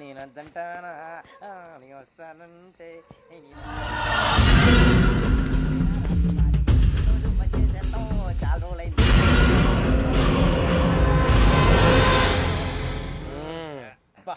నేను నీ వస్తానంటే చాలా రోజులైంది. బా,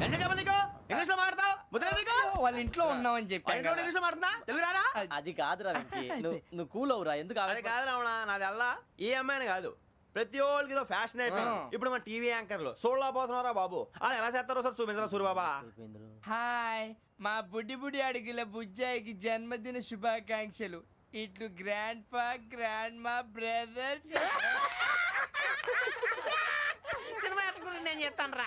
ఎంత చెప్పాలి నీకు? ఇంగ్లీష్లో మాట్లాడతావు ముద్ర నీకు? వాళ్ళ ఇంట్లో ఉన్నామని చెప్పాను ఇంట్లో ఇంగ్లీష్లో మాట్లాడుతున్నా? తెలుగు రారా అది కాదురా వెంకీ. నువ్వు నువ్వు కూల్ అవురా ఎందుకు అది కాదు రావణ నాది అల్లా. ఏ అమ్మాయిని కాదు. ప్రతి ఒక్కరికి ఏదో ఫ్యాషన్ అయిపోయింది ఆ. ఇప్పుడు మన టీవీ యాంకర్లు. సోళ్ళ పోతున్నారా బాబు. అది ఎలా చేస్తారో సార్ చూపించరా సూరిబాబా. హాయ్. మా బుడ్డి బుడి అడిగిల బుజ్జాయికి జన్మదిన శుభాకాంక్షలు. ఇట్లు గ్రాండ్ ఫా గ్రాండ్ మా బ్రదర్స్. సినిమా గురించి నేను చెప్తాను రా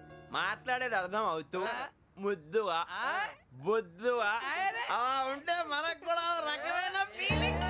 మాట్లాడేది అర్థం అవుతూ ముద్దువా? అరే. అలా ఉంటే మనకు కూడా రకమైన ఫీలింగ్స్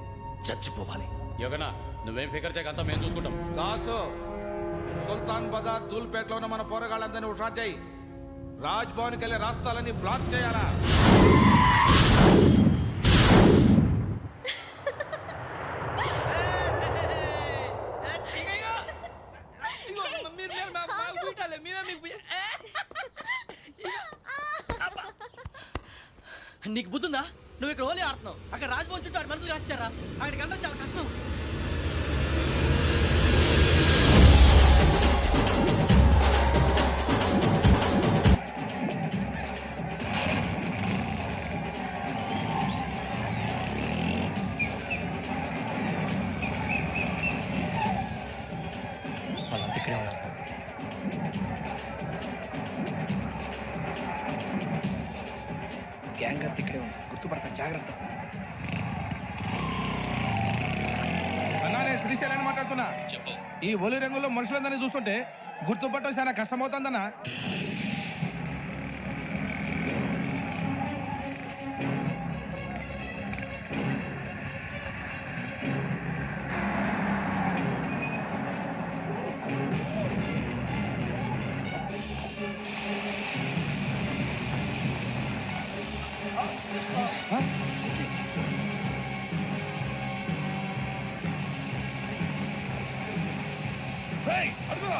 చచ్చిపోవాలి. యోగనా నువ్వేం ఫికర్ చేయక అంతా మేము చూసుకుంటాం. దాసు సుల్తాన్ బజార్ దూల్పేటలో ఉన్న మన పోరగాళ్ళందరినీ హుషారు చేయి. రాజ్ భవన్కి వెళ్ళే రాష్ట్రాలన్నీ బ్లాక్ చేయాలా? నీకు బుద్ధుందా? నువ్వు ఇక్కడ హోలీ ఆడుతున్నావు. అక్కడ రాజభవన్ చుట్టూ ఆడు మనుషులు కాస్తారా అక్కడికి అందరూ చాలా కష్టం. వాళ్ళంతా ఇక్కడే ఉన్నారు. గ్యాంగ్ అంతా ఇక్కడే ఉంది. గుర్తుపడతాను జాగ్రత్త. అన్నా నేను శ్రీశైలాన్ని మాట్లాడుతున్నా ఈ ఒలి రంగులో మనుషులందరినీ చూస్తుంటే గుర్తుపట్టడం చాలా కష్టమవుతుందన్నా. అడుగురా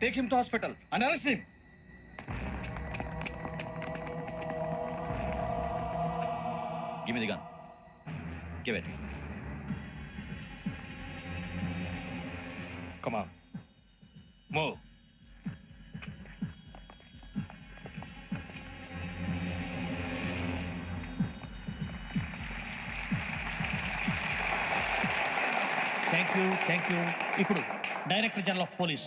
take him to hospital and arrest him give me the gun give it come on move thank you thank you ఇప్పుడు director general of police.